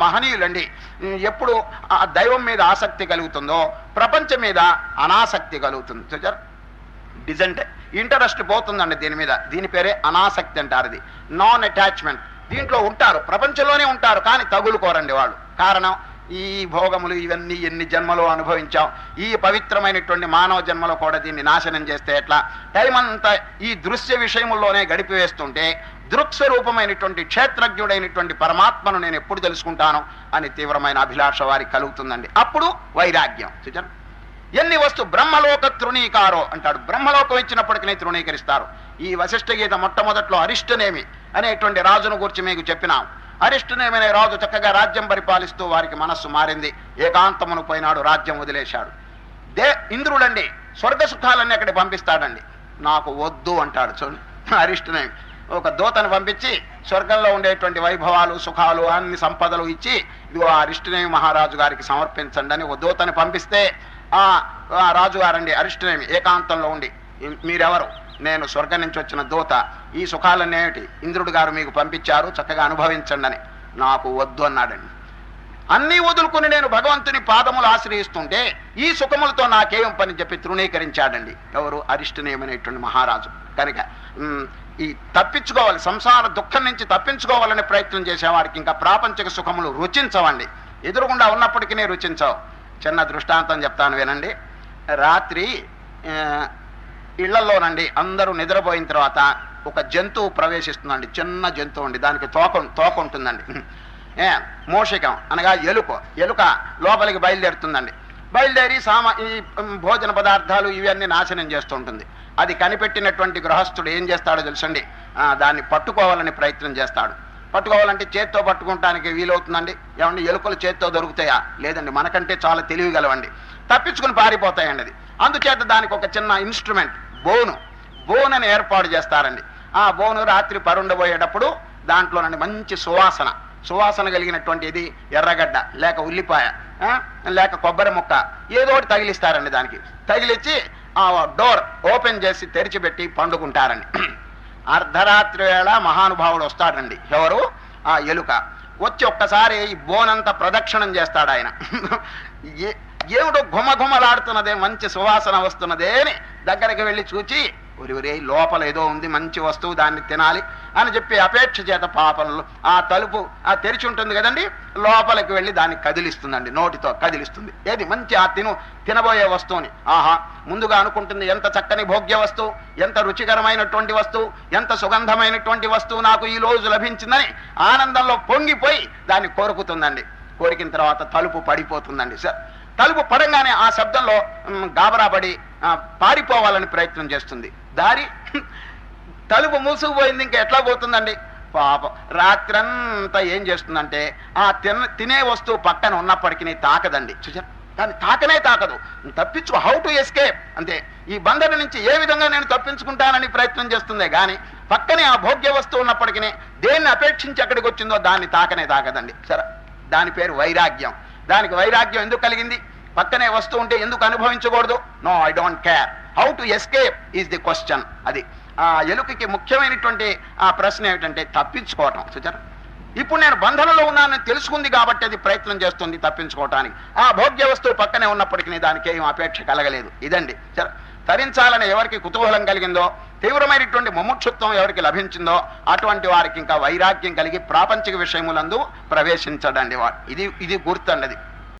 మహనీయులండి. ఎప్పుడు ఆ దైవం మీద ఆసక్తి కలుగుతుందో ప్రపంచం మీద అనాసక్తి కలుగుతుంది. చూచారు డిజెంట్ ఇంటరెస్ట్ పోతుందండి దీని మీద. దీని పేరే అనాసక్తి అంటారు ఇది. నాన్ అటాచ్మెంట్ దీంట్లో ఉంటారు. ప్రపంచంలోనే ఉంటారు కానీ తగులుకోరండి వాళ్ళు. కారణం ఈ భోగములు ఇవన్నీ ఎన్ని జన్మలు అనుభవించాం? ఈ పవిత్రమైనటువంటి మానవ జన్మలో కూడా దీన్ని నాశనం చేస్తే ఎట్లా? టైం అంతా ఈ దృశ్య విషయముల్లోనే గడిపివేస్తుంటే దృక్స్వరూపమైనటువంటి క్షేత్రజ్ఞుడైనటువంటి పరమాత్మను నేను ఎప్పుడు తెలుసుకుంటాను? అని తీవ్రమైన అభిలాష వారికి కలుగుతుందండి. అప్పుడు వైరాగ్యం. చూచారు ఎన్ని వస్తు బ్రహ్మలోక తృణీకారో అంటాడు. బ్రహ్మలోకం ఇచ్చినప్పటికీ తృణీకరిస్తారు. ఈ వశిష్ఠ గీత మొట్టమొదట్లో అరిష్టనేమి అనేటువంటి రాజును గురించి మీకు చెప్పినాం. అరిష్టనేమనే రాజు చక్కగా రాజ్యం పరిపాలిస్తూ వారికి మనస్సు మారింది. ఏకాంతమును పోయినాడు రాజ్యం వదిలేశాడు. దే ఇంద్రుడండి స్వర్గ సుఖాలన్నీ అక్కడ పంపిస్తాడండి. నాకు వద్దు అంటాడు. చూడండి అరిష్టనేమి. ఒక దూతను పంపించి స్వర్గంలో ఉండేటువంటి వైభవాలు సుఖాలు అన్ని సంపదలు ఇచ్చి ఇదిగో ఆ అరిష్టనేమి మహారాజు గారికి సమర్పించండి అని ఒక దూతని పంపిస్తే ఆ రాజుగారండి అరిష్టనేమి ఏకాంతంలో ఉండి. మీరెవరు? నేను స్వర్గం నుంచి వచ్చిన దూత. ఈ సుఖాలన్నీ ఇంద్రుడు గారు మీకు పంపించారు చక్కగా అనుభవించండి అని నాకు వద్దు అన్నాడండి. అన్నీ వదులుకుని నేను భగవంతుని పాదములు ఆశ్రయిస్తుంటే ఈ సుఖములతో నాకేం పని చెప్పి తృణీకరించాడండి. ఎవరు? అరిష్టనేమనేటువంటి మహారాజు. కనుక ఈ తప్పించుకోవాలి సంసార దుఃఖం నుంచి తప్పించుకోవాలని ప్రయత్నం చేసేవాడికి ఇంకా ప్రాపంచిక సుఖములు రుచించవండి. ఎదురుగుండా ఉన్నప్పటికీ రుచించవు. చిన్న దృష్టాంతం చెప్తాను వినండి. రాత్రి ఇళ్ళలోనండి అందరూ నిద్రపోయిన తర్వాత ఒక జంతువు ప్రవేశిస్తుందండి. చిన్న జంతువు అండి. దానికి తోక తోక ఉంటుందండి. ఏ మోషికం అనగా ఎలుక. ఎలుక లోపలికి బయలుదేరుతుందండి. బయలుదేరి సామా ఈ భోజన పదార్థాలు ఇవన్నీ నాశనం చేస్తుంటుంది. అది కనిపెట్టినటువంటి గృహస్థుడు ఏం చేస్తాడో తెలుసండి? దాన్ని పట్టుకోవాలని ప్రయత్నం చేస్తాడు. పట్టుకోవాలంటే చేత్తో పట్టుకోవటానికి వీలవుతుందండి. ఏమండి ఎలుకలు చేత్తో దొరుకుతాయా? లేదండి మనకంటే చాలా తెలివిగలవండి తప్పించుకుని పారిపోతాయండి అది. అందుచేత దానికి ఒక చిన్న ఇన్స్ట్రుమెంట్ బోను. బోన్ అని ఏర్పాటు చేస్తారండి. ఆ బోను రాత్రి పరుండబోయేటప్పుడు దాంట్లోనండి మంచి సువాసన. సువాసన కలిగినటువంటి ఇది ఎర్రగడ్డ లేక ఉల్లిపాయ లేక కొబ్బరి ముక్క ఏదో ఒకటి తగిలిస్తారండి దానికి. తగిలిచ్చి ఆ డోర్ ఓపెన్ చేసి తెరిచిపెట్టి పండుకుంటారండి. అర్ధరాత్రి వేళ మహానుభావుడు వస్తాడండి. ఎవరు? ఆ ఎలుక. వచ్చి ఒక్కసారి ఈ బోనంతా ప్రదక్షిణం చేస్తాడు ఆయన. ఏమిటో ఘుమఘుమలాడుతున్నదే మంచి సువాసన వస్తున్నదే అని దగ్గరికి వెళ్ళి చూచి ఒరివరే లోపల ఏదో ఉంది మంచి వస్తువు దాన్ని తినాలి అని చెప్పి అపేక్ష చేత పాపంలో ఆ తలుపు ఆ తెరిచి ఉంటుంది కదండి? లోపలికి వెళ్ళి దాన్ని కదిలిస్తుందండి నోటితో కదిలిస్తుంది. ఏది? మంచి ఆ తిను తినబోయే వస్తువుని. ఆహా ముందుగా అనుకుంటుంది ఎంత చక్కని భోగ్య వస్తువు ఎంత రుచికరమైనటువంటి వస్తువు ఎంత సుగంధమైనటువంటి వస్తువు నాకు ఈ రోజు లభించిందని ఆనందంలో పొంగిపోయి దాన్ని కోరుకుతుందండి. కోరికిన తర్వాత తలుపు పడిపోతుందండి సార్. తలుపు పడంగానే ఆ శబ్దంలో గాబరాబడి గాబరాపడి పారిపోవాలని ప్రయత్నం చేస్తుంది. దారి. తలుపు మూసుకుపోయింది ఇంకా ఎట్లా పోతుందండి? పాపం. రాత్రంతా ఏం చేస్తుందంటే ఆ తిన తినే వస్తువు పక్కన ఉన్నప్పటికీ తాకదండి. చూసారు? కానీ తాకనే తాకదు. తప్పించు హౌ టు ఎస్కేప్ అంతే. ఈ బంధన నుంచి ఏ విధంగా నేను తప్పించుకుంటానని ప్రయత్నం చేస్తుందే కానీ పక్కనే ఆ భోగ్య వస్తువు ఉన్నప్పటికీ దేన్ని అపేక్షించి అక్కడికి వచ్చిందో దాన్ని తాకనే తాకదండి. సరే. దాని పేరు వైరాగ్యం. దానికి వైరాగ్యం ఎందుకు కలిగింది? పక్కనే వస్తువు ఉంటే ఎందుకు అనుభవించకూడదు? No I don't care how to escape is the question అది. ఆ ఎలుకకి ముఖ్యమైనటువంటి ఆ ప్రశ్న ఏమిటంటే తప్పించుకోవటం. చూచారా ఇప్పుడు నేను బంధనంలో ఉన్నానని తెలుసుకుంది కాబట్టి అది ప్రయత్నం చేస్తుంది తప్పించుకోవటానికి. ఆ భోగ్య వస్తువు పక్కనే ఉన్నప్పటికీ దానికి ఏం అపేక్ష కలగలేదు. ఇదండి. సరే తరించాలని ఎవరికి కుతూహలం కలిగిందో తీవ్రమైనటువంటి ముముక్షుత్వం ఎవరికి లభించిందో అటువంటి వారికి ఇంకా వైరాగ్యం కలిగి ప్రాపంచిక విషయములందు ప్రవేశించడండి వాడు ఇది ఇది గుర్తండది